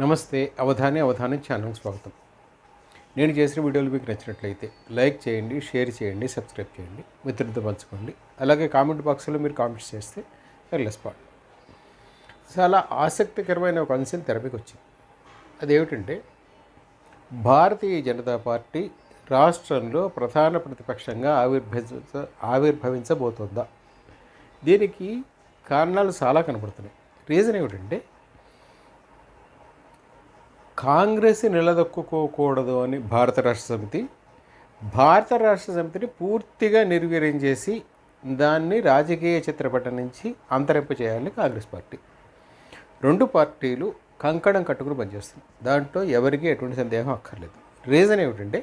నమస్తే అవధాని అవధాని ఛానల్ స్వాగతం. నేను చేసిన వీడియోలు మీకు నచ్చినట్లయితే లైక్ చేయండి షేర్ చేయండి సబ్స్క్రైబ్ చేయండి మిత్రులతో పంచుకోండి. అలాగే కామెంట్ బాక్స్లో మీరు కామెంట్స్ చేస్తే రెస్పాండ్ చాలా ఆసక్తికరమైన ఒక అంశం తెరపైకి వచ్చింది. అదేమిటంటే భారతీయ జనతా పార్టీ రాష్ట్రంలో ప్రధాన ప్రతిపక్షంగా ఆవిర్భవించ ఆవిర్భవించబోతుందా? దీనికి కారణాలు చాలా కనబడుతున్నాయి రీజన్ ఏమిటంటే కాంగ్రెస్ నిలదొక్కుకోకూడదు అని భారత రాష్ట్ర సమితి భారత రాష్ట్ర సమితిని పూర్తిగా నిర్వీర్యం చేసి దాన్ని రాజకీయ చిత్రపటం నుంచి అంతరింప చేయాలని కాంగ్రెస్ పార్టీ. రెండు పార్టీలు కంకణం కట్టుకుని పనిచేస్తుంది దాంట్లో ఎవరికీ ఎటువంటి సందేహం అక్కర్లేదు. రీజన్ ఏమిటంటే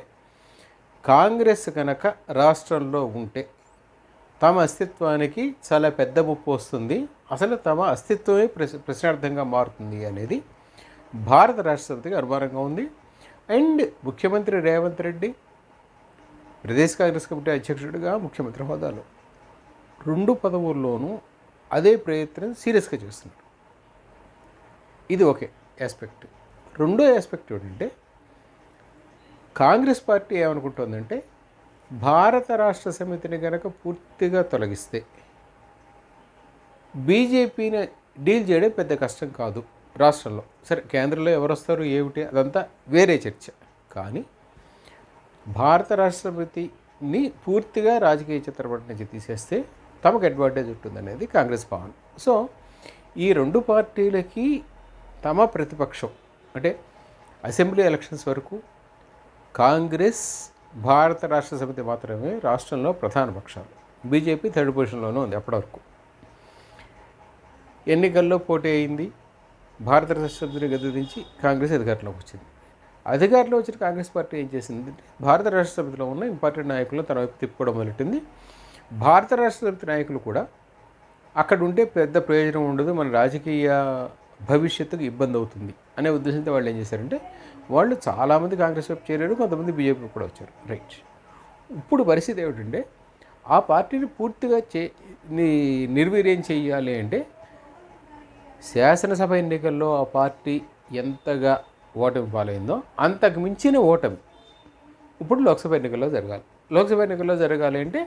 కాంగ్రెస్ కనుక రాష్ట్రంలో ఉంటే తమ అస్తిత్వానికి చాలా పెద్ద ముప్పు వస్తుంది. అసలు తమ అస్తిత్వమే ప్రశ్ ప్రశ్నార్థంగా మారుతుంది అనేది భారత రాష్ట్ర అనుమానంగా ఉంది. అండ్ ముఖ్యమంత్రి రేవంత్ రెడ్డి ప్రదేశ్ కాంగ్రెస్ కమిటీ అధ్యక్షుడిగా ముఖ్యమంత్రి హోదాలో రెండు పదవుల్లోనూ అదే ప్రయత్నం సీరియస్గా చేస్తున్నారు. ఇది ఒకే ఆస్పెక్ట్ రెండో ఆస్పెక్ట్ ఏంటంటే కాంగ్రెస్ పార్టీ ఏమనుకుంటుందంటే భారత రాష్ట్ర సమితిని కనుక పూర్తిగా తొలగిస్తే బీజేపీని డీల్ చేయడం పెద్ద కష్టం కాదు. రాష్ట్రంలో. సరే కేంద్రంలో ఎవరు వస్తారు ఏమిటి అదంతా వేరే చర్చ. కానీ భారత రాష్ట్ర పూర్తిగా రాజకీయ చిత్రపటం నుంచి తీసేస్తే తమకు అడ్వాంటేజ్ ఉంటుందనేది కాంగ్రెస్ భావన. సో ఈ రెండు పార్టీలకి తమ ప్రతిపక్షం అంటే అసెంబ్లీ ఎలక్షన్స్ వరకు కాంగ్రెస్ భారత రాష్ట్ర సమితి మాత్రమే రాష్ట్రంలో ప్రధాన పక్షాలు. బీజేపీ థర్డ్ పొజిషన్లోనే ఉంది అప్పటివరకు ఎన్నికల్లో పోటీ అయింది. భారత రాష్ట్ర గదిరించి కాంగ్రెస్ అధికారంలోకి వచ్చింది. అధికారంలో వచ్చిన కాంగ్రెస్ పార్టీ ఏం చేసింది భారత రాష్ట్ర ఉన్న ఇంపార్టెంట్ నాయకులను తన వైపు తిప్పుకోవడం మొదలెట్టింది. భారత రాష్ట్ర నాయకులు కూడా అక్కడ ఉంటే పెద్ద ప్రయోజనం ఉండదు మన రాజకీయ భవిష్యత్తుకు ఇబ్బంది అవుతుంది అనే ఉద్దేశంతో వాళ్ళు ఏం చేశారంటే వాళ్ళు చాలామంది కాంగ్రెస్ వైపు చేరారు కొంతమంది బీజేపీ కూడా వచ్చారు. రైట్. ఇప్పుడు పరిస్థితి ఏమిటంటే ఆ పార్టీని పూర్తిగా చే నిర్వీర్యం చేయాలి అంటే శాసనసభ ఎన్నికల్లో ఆ పార్టీ ఎంతగా ఓటమి పాలైందో అంతకు మించిన ఓటమి ఇప్పుడు లోక్సభ ఎన్నికల్లో జరగాలి. లోక్సభ ఎన్నికల్లో జరగాలి అంటే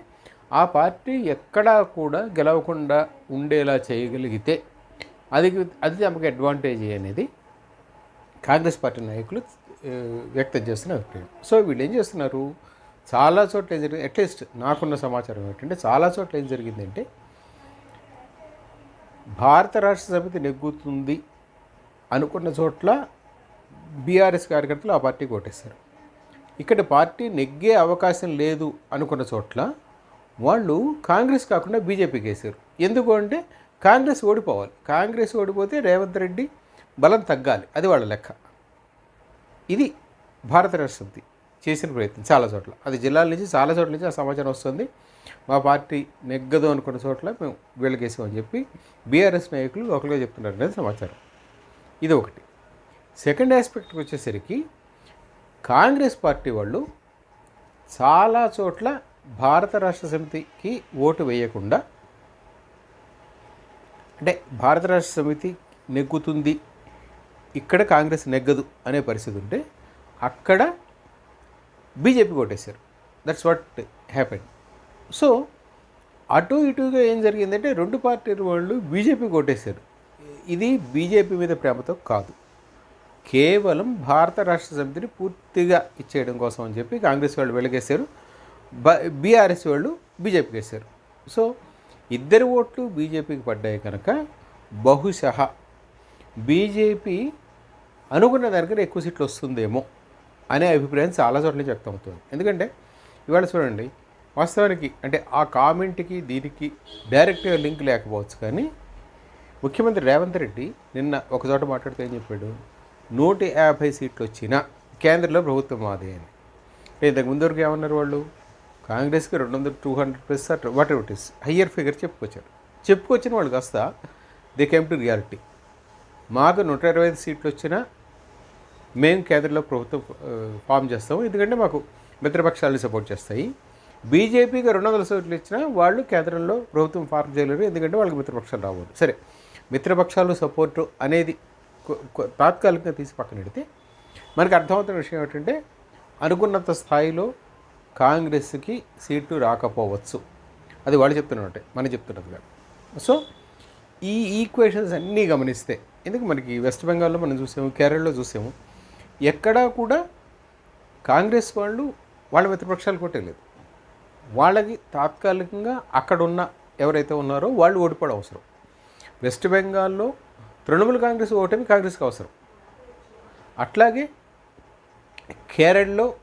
ఆ పార్టీ ఎక్కడా కూడా గెలవకుండా ఉండేలా చేయగలిగితే అది అది తమకు అడ్వాంటేజ్ అనేది కాంగ్రెస్ పార్టీ నాయకులు వ్యక్తం చేస్తున్న అభిప్రాయం. సో వీళ్ళు ఏం చేస్తున్నారు? చాలా చోట్ల ఏం జరిగింది? అట్లీస్ట్ నాకున్న సమాచారం ఏంటంటే చాలా చోట్ల ఏం జరిగిందంటే భారత రాష్ట్ర సమితి నెగ్గుతుంది అనుకున్న చోట్ల బీఆర్ఎస్ కార్యకర్తలు ఆ పార్టీకి ఓటేస్తారు ఇక్కడ పార్టీ నెగ్గే అవకాశం లేదు అనుకున్న చోట్ల వాళ్ళు కాంగ్రెస్ కాకుండా బీజేపీకి వేశారు ఎందుకు అంటే కాంగ్రెస్ ఓడిపోవాలి. కాంగ్రెస్ ఓడిపోతే రేవంత్ రెడ్డి బలం తగ్గాలి. అది వాళ్ళ లెక్క. ఇది భారత రాష్ట్ర సమితి. చేసిన ప్రయత్నం చాలా చోట్ల. అది జిల్లాల నుంచి చాలా చోట్ల నుంచి ఆ సమాచారం వస్తుంది. మా పార్టీ నెగ్గదు అనుకున్న చోట్ల మేము వీళ్ళకేసామని చెప్పి బీఆర్ఎస్ నాయకులు లోకల్గా చెప్తున్నారు అనేది సమాచారం. ఇది ఒకటి. సెకండ్ ఆస్పెక్ట్కి వచ్చేసరికి కాంగ్రెస్ పార్టీ వాళ్ళు చాలా చోట్ల భారత రాష్ట్ర సమితికి ఓటు వేయకుండా అంటే భారత రాష్ట్ర సమితి నెగ్గుతుంది ఇక్కడ కాంగ్రెస్ నెగ్గదు అనే పరిస్థితి ఉంటే అక్కడ బీజేపీ కొట్టేశారు. దట్స్ వాట్ హ్యాపెన్ సో అటు ఇటుగా ఏం జరిగిందంటే రెండు పార్టీల వాళ్ళు బీజేపీ కొట్టేశారు. ఇది బీజేపీ మీద ప్రేమతో కాదు. కేవలం భారత రాష్ట్ర సమితిని పూర్తిగా ఇచ్చేయడం కోసం అని చెప్పి కాంగ్రెస్ వాళ్ళు వెళ్ళగేశారు బ బీఆర్ఎస్ వాళ్ళు బీజేపీకి వేశారు. సో ఇద్దరు ఓట్లు బీజేపీకి పడ్డాయి కనుక బహుశ బీజేపీ అనుకున్న దగ్గర ఎక్కువ సీట్లు వస్తుందేమో అనే అభిప్రాయం చాలా చోట్ల వ్యక్తం అవుతుంది ఎందుకంటే ఇవాళ చూడండి వాస్తవానికి అంటే ఆ కామెంట్కి దీనికి డైరెక్ట్గా లింక్ లేకపోవచ్చు కానీ ముఖ్యమంత్రి రేవంత్ రెడ్డి నిన్న ఒక చోట మాట్లాడుతూ ఏం చెప్పాడు? నూట యాభై సీట్లు వచ్చినా కేంద్రంలో ప్రభుత్వం మాదే అని. ఇంతకు ముందు వరకు ఏమన్నారు వాళ్ళు? కాంగ్రెస్కి రెండు వందల two hundred plus whatever is higher figure చెప్పుకొచ్చారు. చెప్పుకొచ్చిన వాళ్ళు కాస్త దే కేమ్ టు రియాలిటీ. మాకు నూట ఇరవై ఐదు సీట్లు వచ్చినా మేము కేంద్రంలో ప్రభుత్వం ఫామ్ చేస్తాము. ఎందుకంటే మాకు మిత్రపక్షాలను సపోర్ట్ చేస్తాయి. బీజేపీకి రెండు వందల సీట్లు ఇచ్చినా వాళ్ళు కేంద్రంలో ప్రభుత్వం ఫార్మ్ చేయలేరు. ఎందుకంటే వాళ్ళకి మిత్రపక్షాలు రావద్దు. సరే మిత్రపక్షాలు సపోర్టు అనేది తాత్కాలికంగా తీసి పక్కన పెడితే మనకు అర్థమవుతున్న విషయం ఏంటంటే అనుకున్నంత స్థాయిలో కాంగ్రెస్కి సీటు రాకపోవచ్చు. అది వాళ్ళు చెప్తున్నట్టే. మనం చెప్తున్నది కాదు సో ఈ ఈక్వేషన్స్ అన్నీ గమనిస్తే ఎందుకు మనకి వెస్ట్ బెంగాల్లో మనం చూసాము కేరళలో చూసాము ఎక్కడా కూడా కాంగ్రెస్ వాళ్ళు వాళ్ళ మిత్రపక్షాలు కొట్టలేదు వాళ్ళకి తాత్కాలికంగా అక్కడున్న ఎవరైతే ఉన్నారో వాళ్ళు ఓడిపోవడం అవసరం. వెస్ట్ బెంగాల్లో తృణమూల్ కాంగ్రెస్ ఓటమి కాంగ్రెస్కి అవసరం. అట్లాగే కేరళలో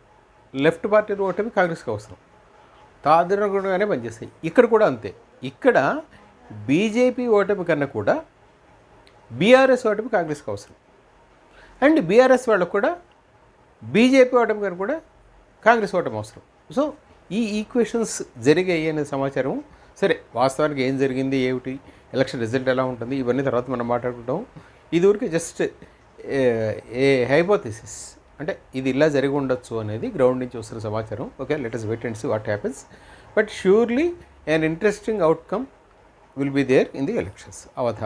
లెఫ్ట్ పార్టీ ఓటమి కాంగ్రెస్కి అవసరం. తాదనుగుణంగానే పనిచేస్తాయి. ఇక్కడ కూడా అంతే. ఇక్కడ బీజేపీ ఓటమి కన్నా కూడా బీఆర్ఎస్ ఓటమి కాంగ్రెస్కి అవసరం. అండ్ బీఆర్ఎస్ వాళ్ళకు కూడా బీజేపీ ఓటమి గారు కూడా కాంగ్రెస్ ఓటమి అవసరం. సో ఈ ఈక్వేషన్స్ జరిగాయి అనే సమాచారం. సరే వాస్తవానికి ఏం జరిగింది ఏమిటి ఎలక్షన్ రిజల్ట్ ఎలా ఉంటుంది ఇవన్నీ తర్వాత మనం మాట్లాడుకుంటాం. ఇది ఊరికి జస్ట్ ఏ హైపోథిసిస్ అంటే ఇది ఇలా జరిగి ఉండొచ్చు అనేది గ్రౌండ్ నుంచి వస్తున్న సమాచారం. Okay let's wait and see what happens but surely an interesting outcome will be there in the elections అవధాన్